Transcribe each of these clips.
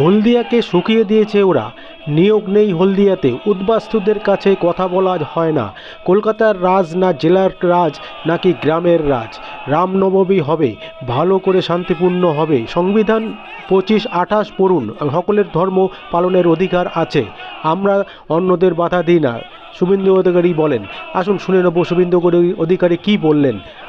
হলদিয়াকে শুকিয়ে দিয়েছে ওরা। নিয়োগ নেই হলদিয়াতে। উদ্বাস্তুদের কাছে কথা বলা হয় না। কলকাতার রাজ না জেলার রাজ, নাকি গ্রামের রাজ। রামনবমী হবে। ভালো করে শান্তিপূর্ণ হবে। সংবিধান পঁচিশ আঠাশ পড়ুন। সকলের ধর্ম পালনের অধিকার আছে। আমরা অন্যদের বাধা দিই না। শুভেন্দু অধিকারী বলেন। আসুন শুনে নেব শুভেন্দু অধিকারী কি বললেন।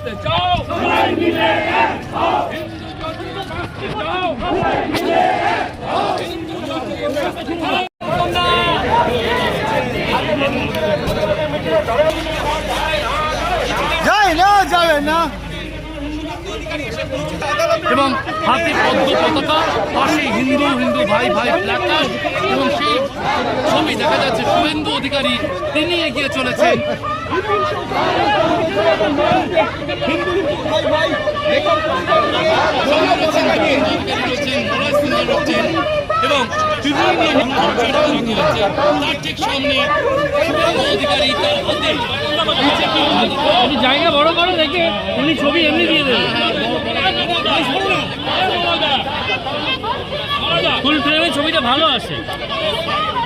বাঁচতে চাও সবাই মিলে হিন্দু যদি বাঁচতে চাও হিন্দু যদি বাঁচতে চাও যায় না যাবে না। এবং হাতে পদ্ম পতাকা পাশে হিন্দু হিন্দু ভাই ভাই প্ল্যাকার্ড এবং সেই ছবি দেখা যাচ্ছে, শুভেন্দু অধিকারী, তিনি এগিয়ে চলেছেন। এবং বিভিন্ন মুখ্যমন্ত্রী তার ঠিক সামনে অধিকারী তার হাতে একটু জায়গা বড় করো দেখে এমনি ছবি এমনি দিয়ে দেবে। ফুল ফ্রেমে ছবিটা ভালো আসে।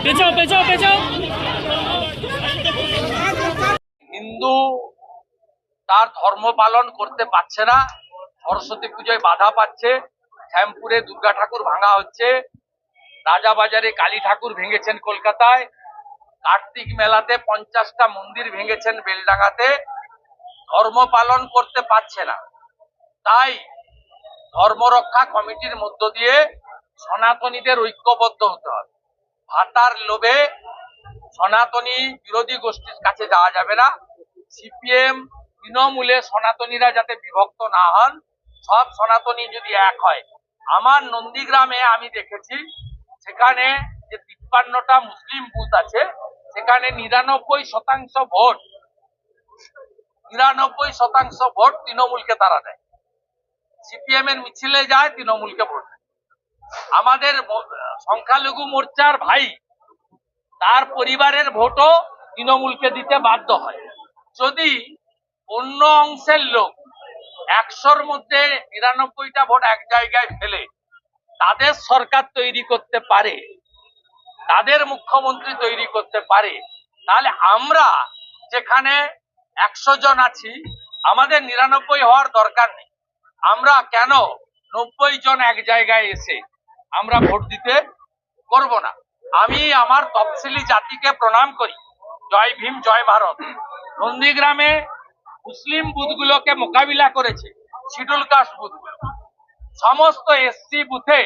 পেছাও পেছাও পেছাও। হিন্দু তার ধর্ম পালন করতে পারছে না। সরস্বতী পুজোয় বাধা পাচ্ছে। শ্যামপুরে দুর্গা ঠাকুর ভাঙা হচ্ছে। রাজাবাজারে কালী ঠাকুর ভেঙেছেন কলকাতায়। কার্তিক মেলাতে পঞ্চাশটা মন্দির ভেঙেছেন বেলডাঙ্গাতে। ধর্ম পালন করতে পারছে না। তাই ধর্মরক্ষা কমিটির মধ্য দিয়ে সনাতনীদের ঐক্যবদ্ধ হতে হবে। ভাতার লোভে সনাতনী বিরোধী গোষ্ঠীর কাছে যাওয়া যাবে না। সিপিএম তৃণমূলে সনাতনীরা যাতে বিভক্ত না হন, সব সনাতনী যদি এক হয়। আমার নন্দীগ্রামে আমি দেখেছি সেখানে যে তিপ্পান্নটা মুসলিম বুথ আছে, সেখানে নিরানব্বই শতাংশ ভোট, নিরানব্বই শতাংশ ভোট তৃণমূলকে তারা দেয় সিপিএম এর মিছিলে যায়, তৃণমূলকে ভোট। আমাদের সংখ্যালঘু মোর্চার ভাই, তার পরিবারের ভোটও তৃণমূলকে দিতে বাধ্য হয় যদি অন্য অংশের লোক একশোর মধ্যে নিরানব্বইটা ভোট এক জায়গায় ফেলে তাদের সরকার তৈরি করতে পারে, তাদের মুখ্যমন্ত্রী তৈরি করতে পারে, তাহলে আমরা যেখানে একশো জন আছি, আমাদের নিরানব্বই হওয়ার দরকার নেই। আমরা কেন নব্বই জন এক জায়গায় এসে আমরা ভোট দিতে করব না? আমি আমার তফসিলি জাতিকে প্রণাম করি। জয় ভীম, জয় ভারত। নন্দীগ্রামে মুসলিম বুথগুলোকে মোকাবিলা করেছে শিডুল কাস্ট বুথগুলো সমস্ত এসসি বুথে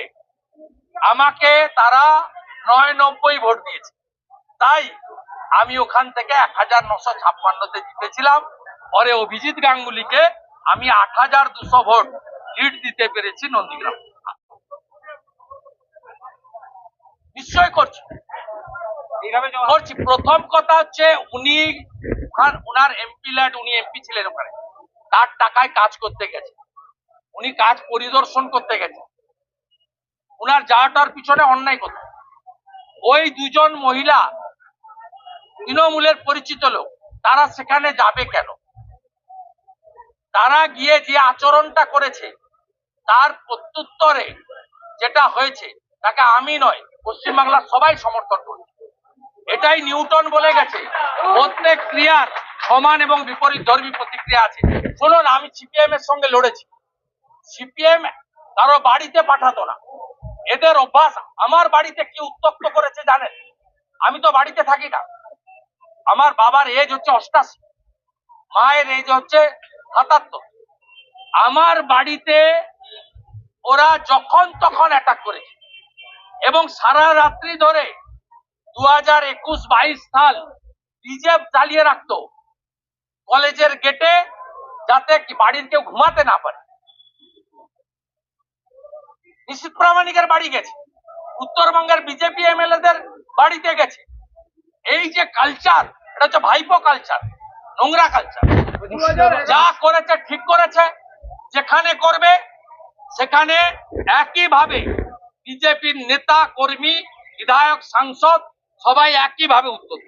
আমাকে তারা নয় নব্বই ভোট দিয়েছে। তাই আমি ওখান থেকে এক হাজার নশো ছাপ্পান্নতে জিতেছিলাম। পরে অভিজিৎ গাঙ্গুলিকে আমি আট হাজার দুশো ভোট লিড দিতে পেরেছি নন্দীগ্রাম। নিশ্চয় করছি। করছি। প্রথম কথা হচ্ছে উনি ওনার এমপি ল্যাড উনি এমপি ছিলেন ওখানে। তার টাকায় কাজ করতে গেছে। উনি কাজ পরিদর্শন করতে গেছে উনার যাওয়াটার পিছনে অন্যায় কথা ওই দুজন মহিলা তৃণমূলের পরিচিত লোক, তারা সেখানে যাবে কেন? তারা গিয়ে যে আচরণটা করেছে, তার প্রত্যুত্তরে যেটা হয়েছে, তাকে আমি নয়, পশ্চিমবাংলার সবাই সমর্থন করছে এটাই নিউটন বলে গেছে, প্রত্যেক ক্রিয়ার সমান এবং বিপরীত ধর্মী প্রতিক্রিয়া আছে। শুনুন, আমি সিপিএম এর সঙ্গে লড়েছি। সিপিএম কারও বাড়িতে পাঠাতো না। এদের অভ্যাস, আমার বাড়িতে কি উত্তক্ত করেছে জানেন? আমি তো বাড়িতে থাকি না। আমার বাবার এজ হচ্ছে অষ্টাশি। মায়ের এজ হচ্ছে সাতাত্তর। আমার বাড়িতে ওরা যখন তখন অ্যাটাক করেছে। এবং সারা রাত্রি ধরে দু হাজার একুশ বাইশ সাল রিজার্ভ চালিয়ে রাখতো। কলেজের গেটে যাতে বাড়ির কেউ ঘুমাতে না পারে। নিশ্চিত প্রামাণিকের বাড়ি গেছে। উত্তরবঙ্গের বিজেপি এমএলএদের বাড়িতে গেছে। এই যে কালচার এটা হচ্ছে ভাইপো কালচার নোংরা কালচার যা করেছে, ঠিক করেছে, যেখানে করবে, সেখানে একইভাবে বিজেপির নেতা, কর্মী, বিধায়ক, সাংসদ, সবাই একইভাবে উত্তর